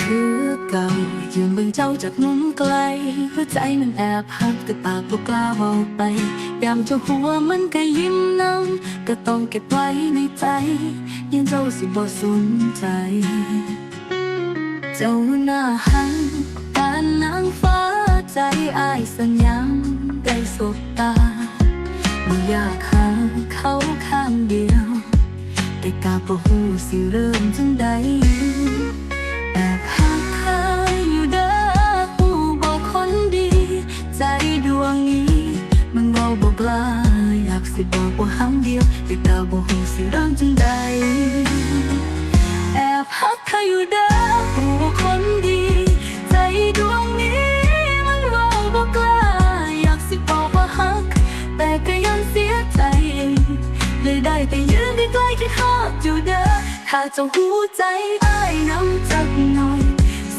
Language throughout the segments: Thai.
คือเก่ายืนเบิ่งเจ้าจากมุมไกลหัวใจมันแอบหักแต่ปากบ่กล้าเว้าไปยามเจ้าหัวมันก็ยิ้มนำก็ต้องเก็บไว้ในใจยันเจ้าสิบ่สนใจ เจ้าหน้าหันการนางฟ้าใจอายสัญญาได้สบตาไม่อยากหาเขาข้างเดียว แต่กาบ่ฮู้สิเริ่มจังใด สิบอกว่าหังเดียวแต่กาบ่ฮู้สิเริ่มจังใดแอบหักเธออยู่เด้อผู้คนดี ใจดวงนี้มันว่าบอกล้าอยากสิบอกว่าหัก แต่ก็ยังเสียใจเลยได้แต่ยืนใกล้ๆที่หักอยู่เด้อถ้าเจ้าหูใจอ้ายน้ำจักหน่อย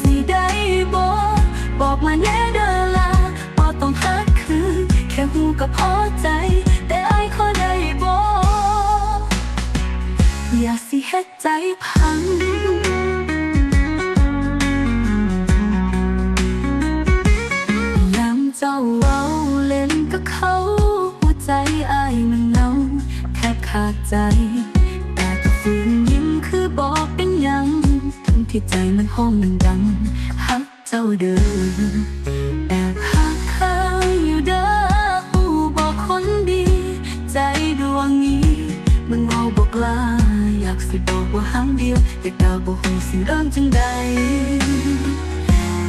สิได้บอกบอกมาแน่ ย่าสิเฮ็ดใจพังยามเจ้าเว้าเล่นกับเขาหัวใจอายมันเงาแทบขาดใจ แต่ก็ฝืนยิ้มคือบอกเป็นยัง ทั้งที่ใจมันห้องมันดังฮักเจ้าเดินแอบฮักเธออยู่เด้อหูบอกคนดี ใจดวงนี้มันเมาบอกลา อยากสิบอกว่าหังเดียวแต่ดาวบอกหูสิเริ่มจังใด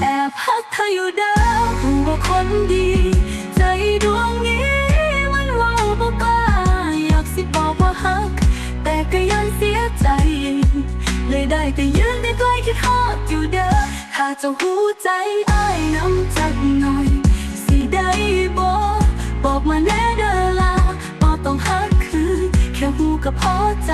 แอบฮักเธออยู่เด้อหูว่าคนดี ใจดวงนี้มันเมาบอกลาอยากสิบอกว่าฮัก แต่ก็ยังเสียใจ เลยได้แต่ยืนใกล้คิดฮอดอยู่เด้อถ้าเจะหูใจอ้ายน้ำจักหน่อย สิได้บอกบอกมาแน่เด้อลาบ่ต้องฮักคือแค่หูก็พอใจ